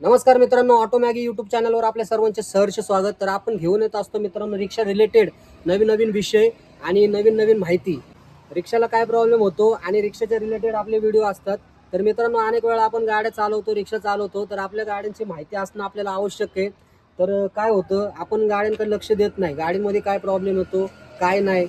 नमस्कार मित्रांनो auto Maggi YouTube चॅनलवर आपल्या सर्वांचे सहर्ष स्वागत. तर आपण घेऊन येत असतो मित्रांनो रिक्षा रिलेटेड नवीन नवीन विषय आणि नवीन नवीन माहिती. रिक्षाला काय प्रॉब्लेम होतो आणि रिक्षाच्या रिलेटेड आपले व्हिडिओ असतात. तर मित्रांनो अनेक वेळा आपण गाड्या चालवतो रिक्षा चालवतो. तर आपल्या गाड्यांची माहिती असणं आपल्याला आवश्यक आहे. तर काय होतं आपण गाड्यांकडे लक्ष देत नाही. गाडीमध्ये काय प्रॉब्लेम होतो काय नाही.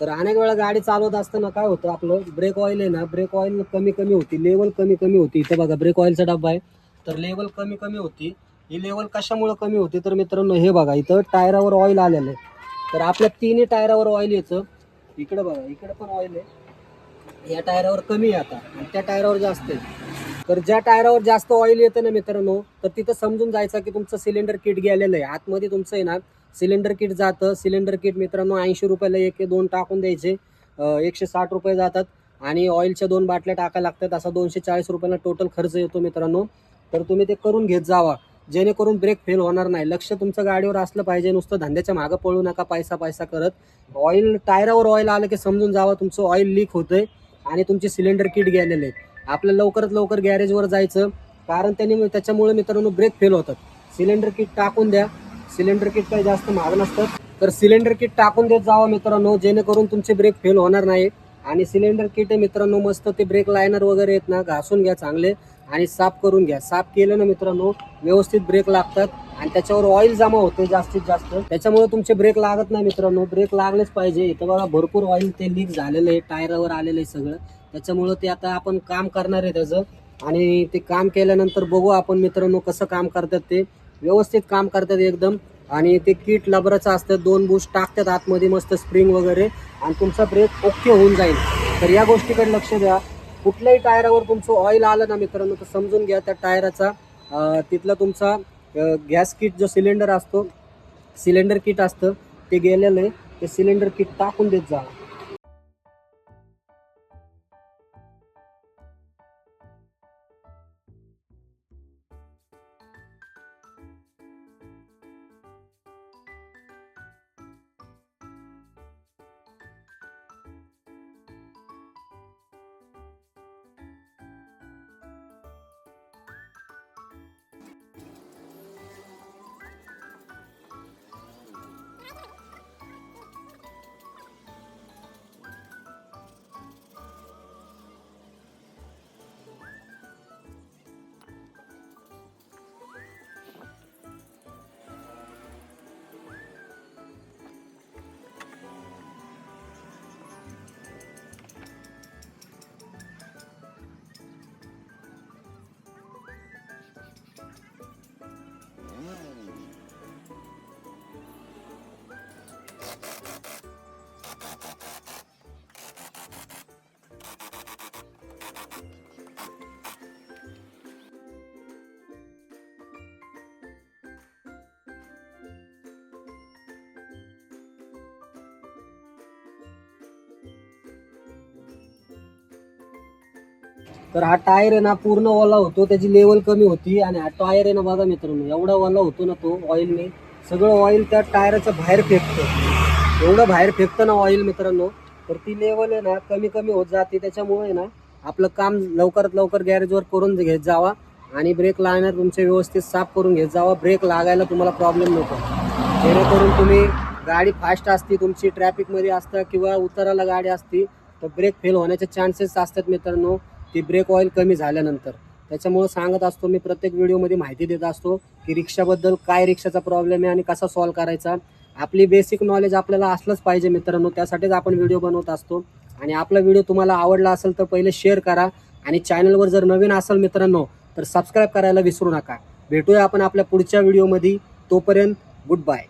तर अनेक वेळा गाडी चालवत असताना काय होतं आपलं? ब्रेक ऑइल आहे ना ब्रेक ऑइल कमी कमी होती लेवल कमी कमी होती. इथं बघा ब्रेक ऑइलचा डब्बा आहे. तर लेवल कमी कमी होती. ही लेवल कशामुळे कमी होती तर मित्रांनो हे बघा इथं टायरावर ऑइल आलेलं आहे. तर आपल्या तिन्ही टायरावर ऑइल येतं इकडं बघा इकडं पण ऑइल आहे. या टायरावर कमी आहे आता. आणि त्या टायरावर जास्त आहे. तर ज्या टायरावर जास्त ऑइल येतं ना मित्रांनो तर तिथं समजून जायचं की तुमचं सिलेंडर किट गेलेलं आहे. आतमध्ये तुमचं आहे ना सिलेंडर किट जातं. सिलेंडर किट मित्रांनो ऐंशी रुपयाला एक दोन टाकून द्यायचे. एकशे साठ रुपये जातात. आणि ऑइलच्या दोन बाटल्या टाकायला लागतात. असा दोनशे चाळीस रुपयाला टोटल खर्च येतो मित्रांनो. तर तुम्ही ते करून घेत जावा. जेणेकरून ब्रेक फेल होणार नाही. लक्ष तुमचं गाडीवर असलं पाहिजे. नुसतं धंद्याच्या मागं पळू नका पैसा पैसा करत. ऑइल टायरावर ऑइल आलं की समजून जावं तुमचं ऑइल लीक होतंय आणि तुमचे सिलेंडर किट गेलेले आहेत. लवकरात लवकर गॅरेजवर जायचं. कारण त्यांनी त्याच्यामुळे मित्रांनो ब्रेक फेल होतात. सिलेंडर किट टाकून द्या. सिलेंडर किट काही जास्त महाग नसतात. तर सिलेंडर किट टाकून देत जावं मित्रांनो. जेणेकरून तुमचे ब्रेक फेल होणार नाही. आणि सिलेंडर किट आहे मित्रांनो मस्त ते ब्रेक लायनर वगैरे आहेत ना घासून घ्या चांगले. आणि साफ करून घ्या. साफ केलं ना मित्रांनो व्यवस्थित ब्रेक लागतात आणि त्याच्यावर ऑइल जमा होते जास्तीत जास्त. त्याच्यामुळे तुमचे ब्रेक लागत नाही मित्रांनो. ब्रेक लागलेच पाहिजे. इथं बघा भरपूर ऑइल ते लीक झालेलं आहे टायरावर आलेलं आहे सगळं. त्याच्यामुळं ते आता आपण काम करणार आहे त्याचं. आणि ते काम केल्यानंतर बघू आपण मित्रांनो कसं काम करतात ते. व्यवस्थित काम करतात एकदम. आणि ते किट लबराचं असतं. दोन बुश टाकतात आतमध्ये मस्त स्प्रिंग वगैरे. आणि तुमचा ब्रेक ओके होऊन जाईल. तर या गोष्टीकडे लक्ष द्या. कुठल्याही टायरावर तुमचं ऑइल आलं ना मित्रांनो तर समजून घ्या त्या टायराचा. तिथला तुमचा गॅस किट जो सिलेंडर असतो सिलेंडर किट असतं ते गेलेलं आहे. ते सिलेंडर किट टाकून देत जा. तर हा टायर आहे ना पूर्ण ओला होतो. त्याची लेवल कमी होती आणि हा टायर आहे ना बघा मित्रांनो एवढा ओला होतो ना तो ऑइलने सगळं ऑइल त्या टायराच्या बाहेर फेकतं. एवढं बाहेर फेकतं ना ऑइल मित्रांनो. तर ती लेवल आहे ना कमी कमी होत जाते. त्याच्यामुळे ना आपलं काम लवकरात लवकर गॅरेजवर करून घेत जावा आणि ब्रेक लायनर तुमचे व्यवस्थित साफ करून घेत जावा. ब्रेक लागायला तुम्हाला प्रॉब्लेम नको. जेणेकरून तुम्ही गाडी फास्ट असती तुमची ट्रॅफिकमध्ये असतं किंवा उताराला गाडी असती तर ब्रेक फेल होण्याचे चान्सेस असतात मित्रांनो. ती ब्रेक ऑइल कमी झाल्यानंतर. त्याच्यामुळं सांगत असतो मी प्रत्येक व्हिडिओमध्ये माहिती देत असतो की रिक्षाबद्दल काय रिक्षाचा प्रॉब्लेम आहे आणि कसा सॉल्व करायचा. आपली बेसिक नॉलेज आपल्याला असलंच पाहिजे मित्रांनो त्यासाठीच आपण व्हिडिओ बनवत असतो. आणि आपला व्हिडिओ तुम्हाला आवडला असेल तर पहिले शेअर करा. आणि चॅनलवर जर नवीन असेल मित्रांनो तर सबस्क्राईब करायला विसरू नका. भेटूया आपण आपल्या पुढच्या व्हिडिओमध्ये तोपर्यंत गुड बाय